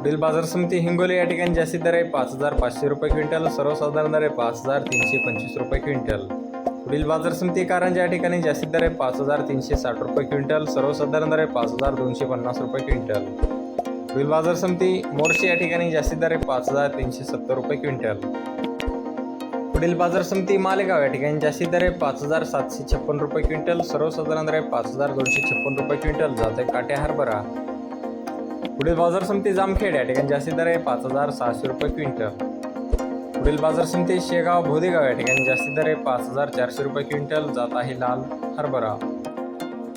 पुढील बाजार समिती हिंगोली या ठिकाणी जास्तीत दर आहे. पाच हजार पाचशे रुपये क्विंटल सर्वसाधारण दर आहे पाच हजार तीनशे पंचवीस रुपये क्विंटल. पुढील बाजार समिती कारंजा या ठिकाणी जास्तीत दर आहे पाच हजार तीनशे साठ रुपये क्विंटल सर्वसाधारण दर आहे पाच हजार दोनशे पन्नास रुपये क्विंटल. पुढील बाजार समिती मोर्शी या ठिकाणी जास्तीत दर आहे पाच हजार तीनशे सत्तर रुपये क्विंटल. पुढील बाजार समिती मालेगाव या ठिकाणी जास्तीत दर आहे पाच हजार सातशे छप्पन रुपये क्विंटल सर्वसाधारण दर आहे पाच हजार दोनशे छप्पन रुपये क्विंटल. जाते काटे हरभरा. पुढील बाजार समिती जामखेड या ठिकाणी जास्तीत दर आहे पाच हजार सहाशे रुपये क्विंटल. पुढील बाजार समिती शेगाव भोदेगाव या ठिकाणी जास्तीत दर आहे पाच हजार चारशे रुपये क्विंटल. जात आहे लाल हरभरा.